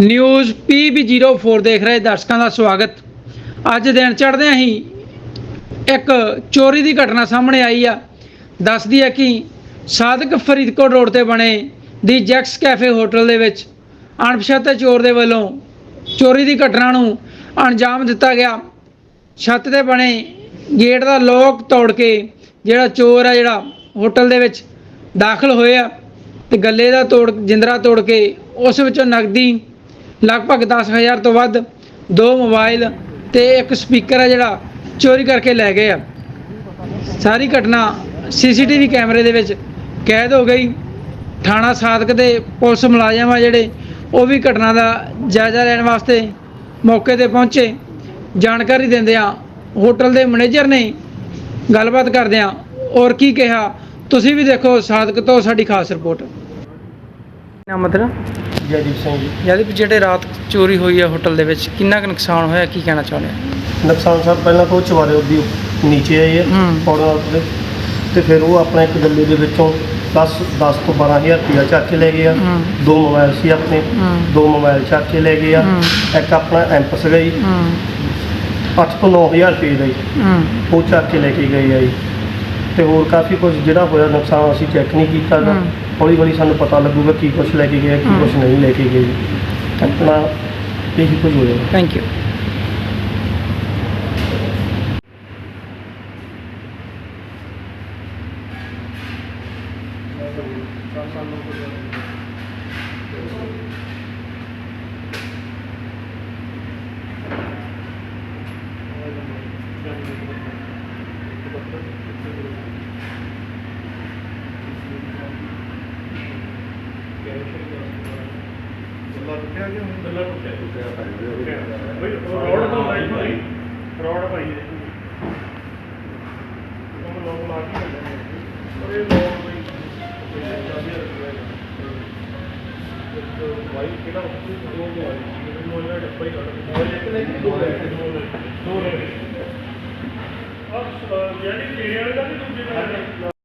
News PB04 ਦੇਖ ਰਹੇ ਦਰਸ਼ਕਾਂ ਦਾ ਸਵਾਗਤ। ਅੱਜ ਦਿਨ ਚੜ੍ਹਦੇ ਹੀ ਇੱਕ ਚੋਰੀ ਦੀ ਘਟਨਾ ਸਾਹਮਣੇ ਆਈ ਆ। ਦੱਸਦੀ ਹੈ ਕਿ ਸਾਦਕ ਫਰੀਦਕੋਟ ਰੋਡ ਤੇ ਬਣੇ ਦੀ ਜੈਕਸ ਕੈਫੇ ਹੋਟਲ ਦੇ ਵਿੱਚ ਅਣਪਛਾਤੇ ਚੋਰ ਦੇ ਵੱਲੋਂ ਚੋਰੀ ਦੀ ਘਟਨਾ ਨੂੰ ਅੰਜਾਮ ਦਿੱਤਾ ਗਿਆ। ਛੱਤ ਤੇ ਬਣੇ ਗੇਟ ਦਾ ਲੋਕ ਤੋੜ ਕੇ ਜਿਹੜਾ ਚੋਰ ਆ, ਜਿਹੜਾ ਹੋਟਲ ਦੇ ਵਿੱਚ ਦਾਖਲ ਹੋਇਆ ਤੇ ਗੱਲੇ ਦਾ ਤੋੜ, ਜਿੰਦਰਾ ਤੋੜ ਕੇ ਉਸ ਵਿੱਚੋਂ ਨਗਦੀ ਲਗਭਗ 10000 ਤੋਂ ਵੱਧ ਦੋ ਮੋਬਾਈਲ ਤੇ ਇੱਕ ਸਪੀਕਰ ਹੈ ਜਿਹੜਾ ਚੋਰੀ ਕਰਕੇ ਲੈ ਗਏ ਆ। ਸਾਰੀ ਘਟਨਾ ਸੀਸੀਟੀਵੀ ਕੈਮਰੇ ਦੇ ਵਿੱਚ ਕੈਦ ਹੋ ਗਈ। ਥਾਣਾ ਸਾਦਕ ਦੇ ਪੁਲਿਸ ਮੁਲਾਜ਼ਮ ਆ ਜਿਹੜੇ, ਉਹ ਵੀ ਘਟਨਾ ਦਾ ਜਾਇਜ਼ਾ ਲੈਣ ਵਾਸਤੇ ਮੌਕੇ ਤੇ ਪਹੁੰਚੇ। ਜਾਣਕਾਰੀ ਦਿੰਦਿਆਂ ਹੋਟਲ ਦੇ ਮੈਨੇਜਰ ਨੇ ਗੱਲਬਾਤ ਕਰਦਿਆਂ ਔਰ ਕੀ ਕਿਹਾ, ਤੁਸੀਂ ਵੀ ਦੇਖੋ ਸਾਦਕ ਤੋਂ ਸਾਡੀ ਖਾਸ ਰਿਪੋਰਟ। ਨਾ ਮਤਲਬ ਜੈਦੀਪ ਸਿੰਘ ਜੀ। ਜਦ ਜਿਹੜੇ ਰਾਤ ਚੋਰੀ ਹੋਈ ਹੈ ਹੋਟਲ ਦੇ ਵਿੱਚ ਕਿੰਨਾ ਕੁ ਨੁਕਸਾਨ ਹੋਇਆ ਕੀ ਕਹਿਣਾ ਚਾਹੁੰਦੇ ਆ ਨੁਕਸਾਨ ਸਾਹਿਬ ਪਹਿਲਾਂ ਤਾਂ ਉਹ ਚਵਾਰੇ ਉਹਦੀ ਨੀਚੇ ਆਏ ਆ ਹੂੰ। ਪੌੜਾਂ ਉੱਤੇ। ਤੇ ਫਿਰ ਉਹ ਆਪਣਾ ਇੱਕ ਗੱਲੇ ਦੇ ਵਿੱਚੋਂ 10 10 ਤੋਂ 12000 ਰੁਪਇਆ ਚੱਕ ਕੇ ਲੈ ਗਏ ਆ ਹੂੰ। ਦੋ ਮੋਬਾਈਲ ਸੀ ਆਪਣੇ ਹੂੰ। ਦੋ ਮੋਬਾਈਲ ਚੱਕ ਕੇ ਲੈ ਗਏ ਆ ਹੂੰ। ਇੱਕ ਆਪਣਾ ਐਂਪ ਸੀਗਾ ਜੀ ਹੂੰ। 8 ਤੋਂ 9000 ਰੁਪਏ ਦਾ ਜੀ। ਹੂੰ। ਉਹ ਚੱਕ ਕੇ ਲੈ ਕੇ ਗਏ ਆ ਜੀ। ਤੇ ਹੋਰ ਕਾਫੀ ਕੁਝ ਜਿਹੜਾ ਹੋਇਆ ਨੁਕਸਾਨ ਅਸੀਂ ਚੈੱਕ ਨਹੀਂ ਕੀਤਾ ਗਾ। ਹੌਲੀ ਹੌਲੀ ਸਾਨੂੰ ਪਤਾ ਲੱਗੂਗਾ ਕੀ ਕੁਝ ਲੈ ਕੇ ਗਏ ਕੀ। ਕੁਝ ਨਹੀਂ ਲੈ ਕੇ ਗਏ ਆਪਣਾ ਇਹੀ ਕੁਝ ਹੋਇਆ ਥੈਂਕ ਯੂ ਰੋਡ ਤੋਂ ਲਾਈ ਭਾਈ। ਰੋਡ ਭਾਈ ਉਹ ਲੋਕ ਲਾ ਕੇ ਹੁੰਦੇ ਨੇ। ਪਰ ਇਹ ਲੋਕ ਕੋਈ ਭਾਈ ਕਿਹੜਾ ਉਹ ਦੋ ਉਹ ਇਹਨਾਂ ਡੱਬਾ ਹੀ ਕੱਢ ਉਹ ਇੱਕ ਨਹੀਂ ਦੋ ਲੈ ਕੇ। ਦੋ ਲੈ ਦੋ ਲੈ ਆਹ ਜਿਹੜੀ ਤੇਰੇ ਵਾਲੇ ਦਾ ਵੀ ਦੂਜੇ ਨਾਲ